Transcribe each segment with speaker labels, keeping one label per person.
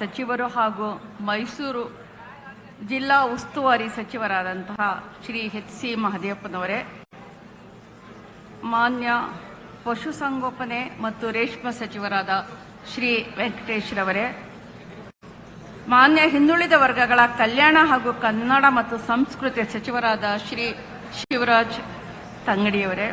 Speaker 1: ಸಚಿವರು ಹಾಗೂ ಮೈಸೂರು ಜಿಲ್ಲಾ ಉಸ್ತುವಾರಿ ಸಚಿವರಾದಂತಹ ಶ್ರೀ ಎಚ್ ಸಿ ಮಹದೇವಪ್ಪನವರೇ, ಮಾನ್ಯ ಪಶುಸಂಗೋಪನೆ ಮತ್ತು ರೇಷ್ಮೆ ಸಚಿವರಾದ ಶ್ರೀ ವೆಂಕಟೇಶ್ರವರೇ, ಮಾನ್ಯ ಹಿಂದುಳಿದ ವರ್ಗಗಳ ಕಲ್ಯಾಣ ಹಾಗೂ ಕನ್ನಡ ಮತ್ತು ಸಂಸ್ಕೃತಿ ಸಚಿವರಾದ ಶ್ರೀ ಶಿವರಾಜ್ ತಂಗಡಿಯವರೇ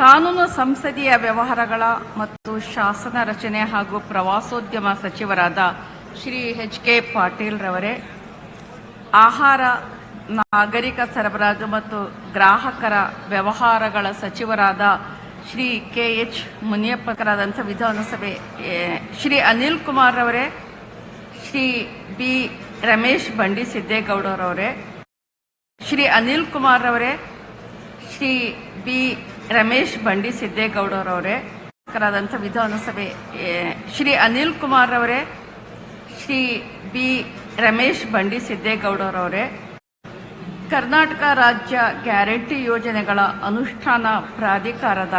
Speaker 1: ಕಾನೂನು ಸಂಸದೀಯ ವ್ಯವಹಾರಗಳ ಮತ್ತು ಶಾಸನ ರಚನೆ ಹಾಗೂ ಪ್ರವಾಸೋದ್ಯಮ ಸಚಿವರಾದ ಶ್ರೀ ಎಚ್ ಕೆ ಪಾಟೀಲ್ ರವರೇ, ಆಹಾರ, ನಾಗರಿಕ ಸರಬರಾಜು ಮತ್ತು ಗ್ರಾಹಕರ ವ್ಯವಹಾರಗಳ ಸಚಿವರಾದ ಶ್ರೀ ಕೆ ಎಚ್ ಮುನಿಯಪ್ಪಕರಾದಂಥ ವಿಧಾನಸಭೆ ಶ್ರೀ ಅನಿಲ್ ಕುಮಾರ್ ರವರೇ, ಶ್ರೀ ಬಿ ರಮೇಶ್ ಬಂಡಿ ಸಿದ್ದೇಗೌಡರವರೇ, ಶ್ರೀ ಅನಿಲ್ ಕುಮಾರ್ ರವರೇ, ಶ್ರೀ ಬಿ ರಮೇಶ್ ಬಂಡಿ ಸಿದ್ದೇಗೌಡರವರೇ ಕರಾದಂಥ ವಿಧಾನಸಭೆ ಶ್ರೀ ಅನಿಲ್ ಕುಮಾರ್ ಅವರೇ, ಶ್ರೀ ಬಿ ರಮೇಶ್ ಬಂಡಿ ಸಿದ್ದೇಗೌಡರವರೇ. ಕರ್ನಾಟಕ ರಾಜ್ಯ ಗ್ಯಾರಂಟಿ ಯೋಜನೆಗಳ ಅನುಷ್ಠಾನ ಪ್ರಾಧಿಕಾರದ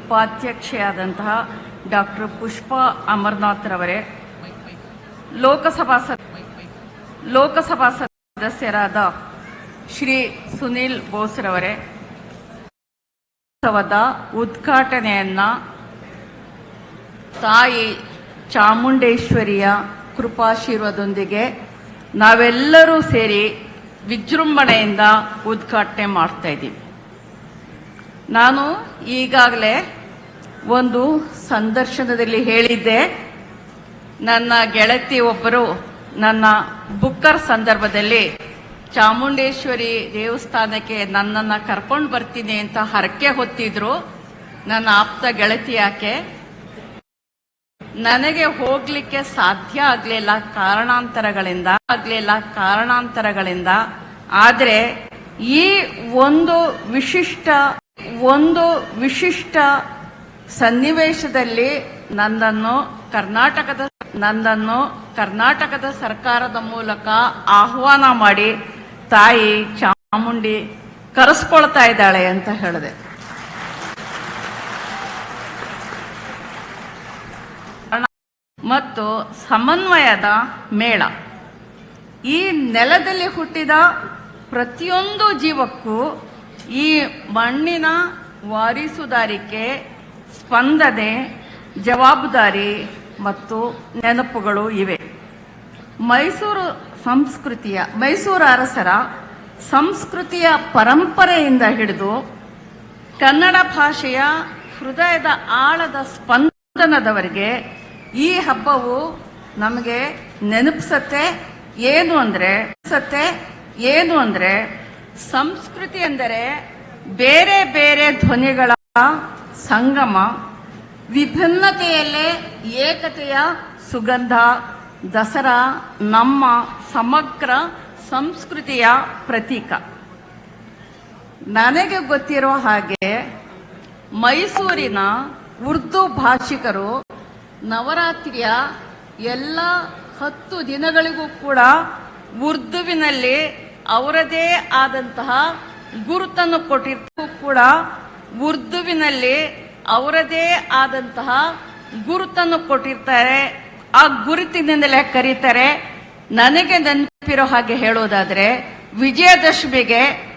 Speaker 1: ಉಪಾಧ್ಯಕ್ಷೆಯಾದಂತಹ ಡಾಕ್ಟರ್ ಪುಷ್ಪಾ ಅಮರನಾಥ್ ರವರೇ, ಲೋಕಸಭಾ ಲೋಕಸಭಾ ಸದಸ್ಯರಾದ ಶ್ರೀ ಸುನೀಲ್ ಬೋಸ್ರವರೇ ಉತ್ಸವದ ಉದ್ಘಾಟನೆಯನ್ನ ತಾಯಿ ಚಾಮುಂಡೇಶ್ವರಿಯ ಕೃಪಾಶೀರ್ವದೊಂದಿಗೆ ನಾವೆಲ್ಲರೂ ಸೇರಿ ವಿಜೃಂಭಣೆಯಿಂದ ಉದ್ಘಾಟನೆ ಮಾಡ್ತಾ ಇದ್ದೀವಿ. ನಾನು ಈಗಾಗಲೇ ಒಂದು ಸಂದರ್ಶನದಲ್ಲಿ ಹೇಳಿದ್ದೆ. ನನ್ನ ಗೆಳತಿ ಒಬ್ಬರು ನನ್ನ ಬುಕ್ಕರ್ ಸಂದರ್ಭದಲ್ಲಿ ಚಾಮುಂಡೇಶ್ವರಿ ದೇವಸ್ಥಾನಕ್ಕೆ ನನ್ನನ್ನು ಕರ್ಕೊಂಡು ಬರ್ತೀನಿ ಅಂತ ಹರಕೆ ಹೊತ್ತಿದ್ರು ನನ್ನ ಆಪ್ತ ಗೆಳತಿ ಯಾಕೆ? ನನಗೆ ಹೋಗ್ಲಿಕ್ಕೆ ಸಾಧ್ಯ ಆಗ್ಲಿಲ್ಲ ಕಾರಣಾಂತರಗಳಿಂದ ಆಗ್ಲಿಲ್ಲ ಕಾರಣಾಂತರಗಳಿಂದ. ಆದ್ರೆ ಈ ಒಂದು ವಿಶಿಷ್ಟ ಒಂದು ವಿಶಿಷ್ಟ ಸನ್ನಿವೇಶದಲ್ಲಿ ನನ್ನನ್ನು ಕರ್ನಾಟಕದ ನನ್ನನ್ನು ಕರ್ನಾಟಕದ ಸರ್ಕಾರದ ಮೂಲಕ ಆಹ್ವಾನ ಮಾಡಿ ತಾಯಿ ಚಾಮುಂಡಿ ಕರೆಸ್ಕೊಳ್ತಾ ಇದ್ದಾಳೆ ಅಂತ ಹೇಳಿದೆ. ಮತ್ತು ಸಮನ್ವಯದ ಮೇಳ. ಈ ನೆಲದಲ್ಲಿ ಹುಟ್ಟಿದ ಪ್ರತಿಯೊಂದು ಜೀವಕ್ಕೂ ಈ ಮಣ್ಣಿನ ವಾರಿಸುದಾರಿಕೆ, ಸ್ಪಂದನೆ, ಜವಾಬ್ದಾರಿ ಮತ್ತು ನೆನಪುಗಳು ಇವೆ. ಮೈಸೂರು ಸಂಸ್ಕೃತಿಯ, ಮೈಸೂರು ಅರಸರ ಸಂಸ್ಕೃತಿಯ ಪರಂಪರೆಯಿಂದ ಹಿಡಿದು ಕನ್ನಡ ಭಾಷೆಯ ಹೃದಯದ ಆಳದ ಸ್ಪಂದನದವರಿಗೆ ಈ ಹಬ್ಬವು ನಮಗೆ ನೆನಪಿಸತ್ತೆ. ಏನು ಅಂದ್ರೆ ಸತ್ತೆ ಏನು ಅಂದ್ರೆ, ಸಂಸ್ಕೃತಿ ಎಂದರೆ ಬೇರೆ ಬೇರೆ ಧ್ವನಿಗಳ ಸಂಗಮ, ವಿಭಿನ್ನತೆಯಲ್ಲೇ ಏಕತೆಯ ಸುಗಂಧ ದಸರಾ ನಮ್ಮ ಸಮಗ್ರ ಸಂಸ್ಕೃತಿಯ ಪ್ರತೀಕ. ನನಗೆ ಗೊತ್ತಿರೋ ಹಾಗೆ ಮೈಸೂರಿನ ಉರ್ದು ಭಾಷಿಕರು ನವರಾತ್ರಿಯ ಎಲ್ಲ ಹತ್ತು ದಿನಗಳಿಗೂ ಕೂಡ ಉರ್ದುವಿನಲ್ಲಿ ಅವರದೇ ಆದಂತಹ ಗುರುತನ್ನು ಕೊಟ್ಟಿರ್ತು ಕೂಡ ಉರ್ದುವಿನಲ್ಲಿ ಅವರದೇ ಆದಂತಹ ಗುರುತನ್ನು ಕೊಟ್ಟಿರ್ತಾರೆ. ಆ ಗುರುತಿನಿಂದಲೇ ಕರೀತಾರೆ. ನನಗೆ ನೆನಪಿರೋ ಹಾಗೆ ಹೇಳೋದಾದ್ರೆ, ವಿಜಯದಶಮಿಗೆ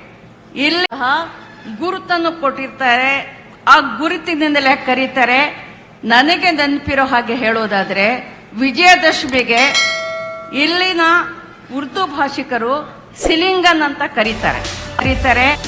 Speaker 1: ಇಲ್ಲಿ ಗುರುತನ್ನು ಕೊಟ್ಟಿರ್ತಾರೆ. ಆ ಗುರುತಿನಿಂದಲೇ ಕರೀತಾರೆ. ನನಗೆ ನೆನಪಿರೋ ಹಾಗೆ ಹೇಳೋದಾದ್ರೆ, ವಿಜಯದಶಮಿಗೆ ಇಲ್ಲಿನ ಉರ್ದು ಭಾಷಿಕರು ಸಿಲಿಂಗನ್ ಅಂತ ಕರೀತಾರೆ. ಕರೀತಾರೆ.